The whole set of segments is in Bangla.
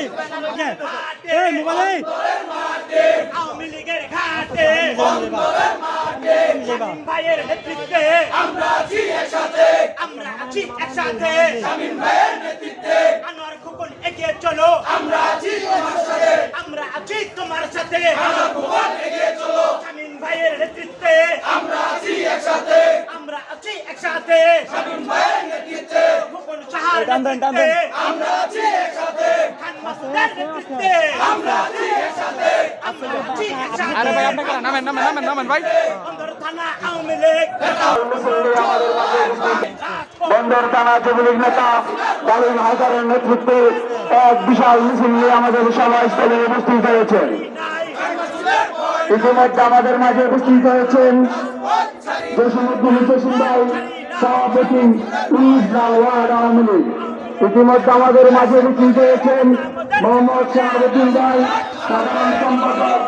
এই এই আওয়ামী লীগের ঘাটে। ভাইয়ের নেতৃত্বে। আমরা আছি একসাথে। আমরা আছি একসাথে শামীম ভাইয়ের নেতৃত্বে আনোয়ার খোকন এগিয়ে চলো। আমরা আছি তোমার সাথে। আমরা আছি তোমার সাথে আনোয়ার খোকন এগিয়ে চলো শামীম ভাইয়ের নেতৃত্বে। আমরা আছি একসাথে। আমরা আছি একসাথে শামীম ভাইয়ের নেতৃত্বে খোকন সাহার টান দেন, টান দেন। নেতৃত্বে। আমরা আছি আরে ভাই আপনাকে নামেন নামেন নামেন নামেন ভাই। বন্দর থানা যুবলীগ নেতা ডালিম হায়দারের নেতৃত্বে এক বিশাল মিছিল নিয়ে আমাদের সভাস্থলে উপস্থিত হয়েছে। ইতিমধ্যে আমাদের মাঝে উপস্থিত হয়েছেন জসীমুদ্দিন জসিম ভাই সভাপতি ইসলাম ওয়ার্ড আওয়ামী লীগ। ইতিমধ্যে আমাদের মাঝে উপস্থিত হয়েছেন মোহাম্মদ শাহাবুদ্দিন ভাই সাধারণ সম্পাদক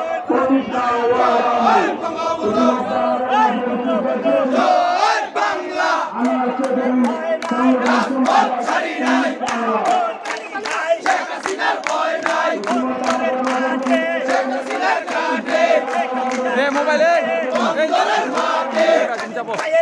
মোবাইল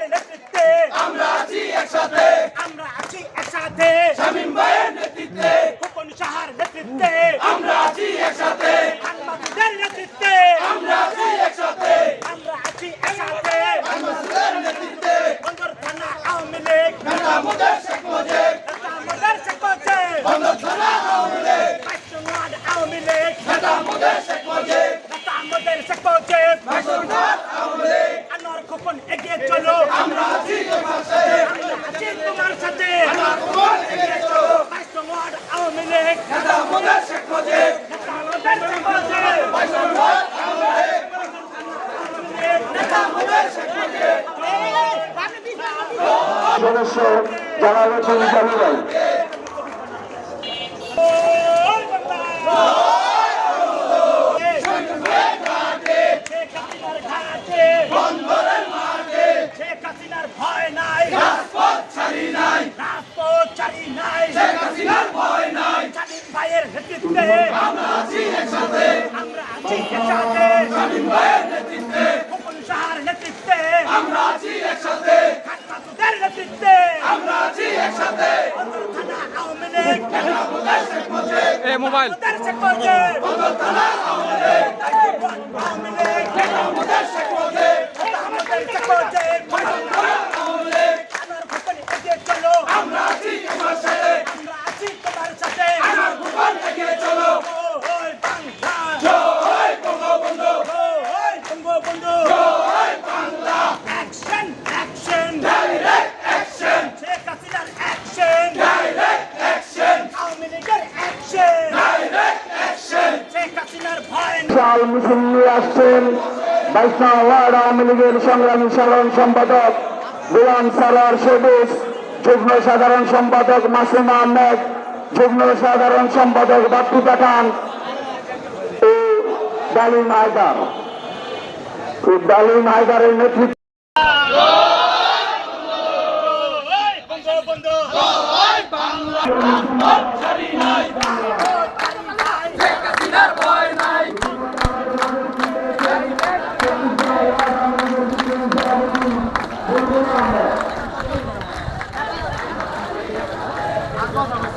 আমরা আছি একসাথে আমরা আছি একসাথে শামীম ভাইয়ের নেতৃত্বে খোকন সাহার নেতৃত্বে। আমরা আছি একসাথে। আলমাসুদের নেতৃত্বে। আমরা আছি একসাথে। আমরা আছি একসাথে। আলমাসুদের নেতৃত্বে। বন্দর থানা আওয়ামী লীগ। নেতা মোদের শেখ মুজিব। নেতা মোদের শেখ মুজিব। বন্দর থানা আওয়ামী লীগ। পাঁচশো আওয়ামী লীগ। নেতা মোদের শেখ মুজিব নেতা মোদের শেখ মুজিব পাঁচশো ওয়ার্ড আওয়ামী লীগ আনোয়ার খোকন এগিয়ে চলো আমরা আছি তোমার সাথে আমরা আছি তোমার সাথে আনোয়ার খোকন এগিয়ে চলো পাঁচশো ওয়ার্ড আওয়ামী লীগ নেতা মোদের শেখ মুজিব নেতা মোদের শেখ মুজিব পাঁচশো ওয়ার্ড আওয়ামী লীগ নেতা মোদের শেখ মুজিব সদস্য যারা রয়েছেন জানি ভাই শেখ হাসিনার ভয় নাই রাজপথ ছাড়ি নাই রাজপথ ছাড়ি নাই শেখ হাসিনার ভয় নাই স্বাধীন ভাইয়ের নেতৃত্বে আমরা আছি একসাথে। আমরা আছি একসাথে। স্বাধীন ভাইয়ের নেতৃত্বে খোকন সাহার নেতৃত্বে আমরা আছি একসাথে খান মাসুদের নেতৃত্বে আমরা আছি একসাথে বন্দর থানা আওয়ামী লীগ নেতা মুদের শেখ মুজিব এ মোবাইল। মুদের শেখ মুজিব বন্দর থানা আওয়ামী লীগ আওয়ামী লীগ নেতা মুদের শেখ মুজিব নেতা মুদের শেখ মুজিব বন্দর থানা আওয়ামী লীগ আনোয়ার খোকন এগিয়ে চলো আমরা আছি তোমার সাথে আমরা আছি তোমার সাথে আনোয়ার খোকন এগিয়ে চলো ওই বাংলা জয় বঙ্গবন্ধু ওই বঙ্গবন্ধু জয় Bangla action action direct action Sheikh হাসিনার অ্যাকশন ডাইরেক্ট অ্যাকশন আওয়ামী লীগের অ্যাকশন ডাইরেক্ট অ্যাকশন শেখ হাসিনার নেই। মিছিল নিয়ে আসছেন। বাইশনা ওয়ার্ড আওয়ামী লীগের সংগ্রামী সাধারণ সম্পাদক গোলাম সালার সবুজ যুগ্ম সাধারণ সম্পাদক মাসুম আহমেদ যুগ্ম সাধারণ সম্পাদক বাপ্পু পাঠান। ও ডালিম হায়দার। ডালিম হায়দারের নেতৃত্বে ওই 好好。